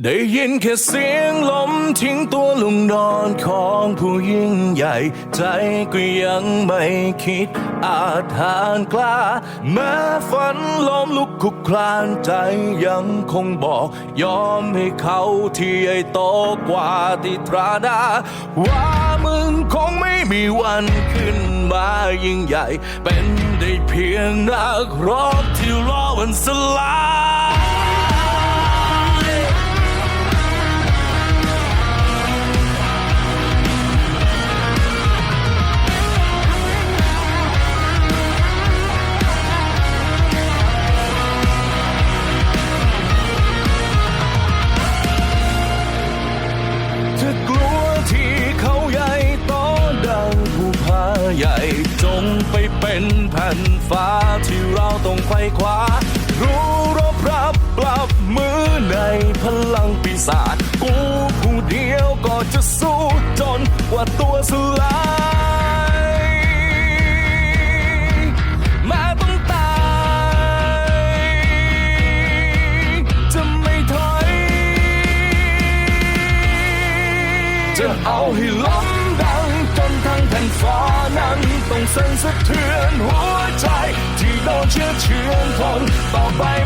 ได้ยินแค่เสียงลมทิ้งตัวลงนอนของผู้ยิ่งใหญ่ ใจก็ยังไม่คิดอาจหานกล้า แม้ฝันล้มลุกคลุกคลานใจยังคงบอก ยอมให้เขาที่ใหญ่โตกว่าที่ตราดา ว่ามึงคงไม่มีวันขึ้นมายิ่งใหญ่ เป็นได้เพียงนักรบที่รอวันสลาย ใหญ่ จงไปเป็นแผ่นฟ้าที่เราต้องไขว้คว้า รู้รบรับปรับมือในพลังปีศาจกูผู้เดียวก็จะสู้จนกว่าตัวสลายแม้ต้องตาย จะไม่ถอย จะเอาให้ล้มดังจนท แผ่นฟ้านั้นต้องสั่นสะเทือนหัวใจ ที่โดนเชื่อเชือนทนต่อไป